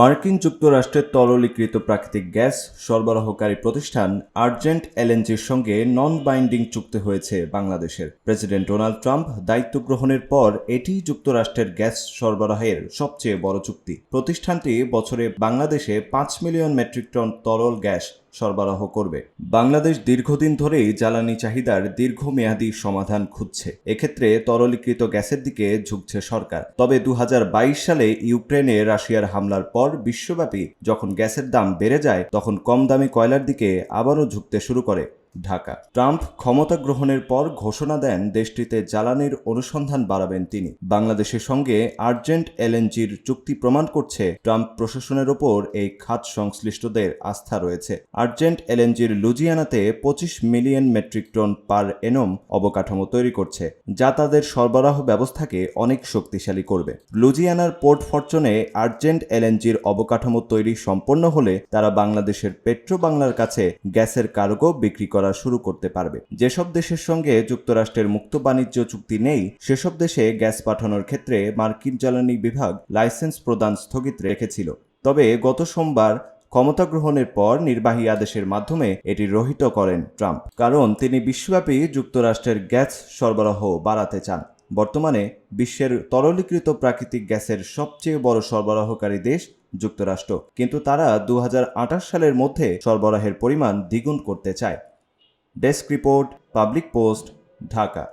মার্কিন যুক্তরাষ্ট্রের তরলীকৃত প্রাকৃতিক গ্যাস সরবরাহকারী প্রতিষ্ঠান আর্জেন্ট এলএনজির সঙ্গে নন বাইন্ডিং চুক্তি হয়েছে বাংলাদেশের। প্রেসিডেন্ট ডোনাল্ড ট্রাম্প দায়িত্ব গ্রহণের পর এটি যুক্তরাষ্ট্রের গ্যাস সরবরাহের সবচেয়ে বড় চুক্তি। প্রতিষ্ঠানটি বছরে বাংলাদেশে পাঁচ মিলিয়ন মেট্রিক টন তরল গ্যাস সরবরাহ করবে। বাংলাদেশ দীর্ঘদিন ধরেই জ্বালানি চাহিদার দীর্ঘমেয়াদী সমাধান খুঁজছে। এক্ষেত্রে তরলীকৃত গ্যাসের দিকে ঝুঁকছে সরকার। তবে দু হাজার বাইশ সালে ইউক্রেনে রাশিয়ার হামলার পর বিশ্বব্যাপী যখন গ্যাসের দাম বেড়ে যায়, তখন কম দামি কয়লার দিকে আবারও ঝুঁকতে শুরু করে। ঢাকা। ট্রাম্প ক্ষমতা গ্রহণের পর ঘোষণা দেন দেশটিতে জ্বালানির অনুসন্ধান বাড়াবেন তিনি। বাংলাদেশের সঙ্গে আর্জেন্ট এলএনজির চুক্তি প্রমাণ করছে ট্রাম্প প্রশাসনের ওপর এই খাত সংশ্লিষ্টদের আস্থা রয়েছে। আর্জেন্ট এলএনজির লুজিয়ানাতে পঁচিশ million metric ton per annum অবকাঠামো তৈরি করছে, যা তাদের সরবরাহ ব্যবস্থাকে অনেক শক্তিশালী করবে। লুজিয়ানার পোর্ট ফরচুনে আর্জেন্ট এলএনজির অবকাঠামো তৈরি সম্পন্ন হলে তারা বাংলাদেশের পেট্রো বাংলার কাছে গ্যাসের কার্গো বিক্রি করা শুরু করতে পারবে। যেসব দেশের সঙ্গে যুক্তরাষ্ট্রের মুক্ত বাণিজ্য চুক্তি নেই, সেসব দেশে গ্যাস পাঠানোর ক্ষেত্রে মার্কিন জ্বালানি বিভাগ লাইসেন্স প্রদান স্থগিত রেখেছিল। তবে গত সোমবার ক্ষমতা গ্রহণের পর নির্বাহী আদেশের মাধ্যমে এটি রহিত করেন ট্রাম্প, কারণ তিনি বিশ্বব্যাপী যুক্তরাষ্ট্রের গ্যাস সরবরাহ বাড়াতে চান। বর্তমানে বিশ্বের তরলীকৃত প্রাকৃতিক গ্যাসের সবচেয়ে বড় সরবরাহকারী দেশ যুক্তরাষ্ট্র, কিন্তু তারা দু হাজার আঠাশ সালের মধ্যে সরবরাহের পরিমাণ দ্বিগুণ করতে চায়। Desk report public post Dhaka.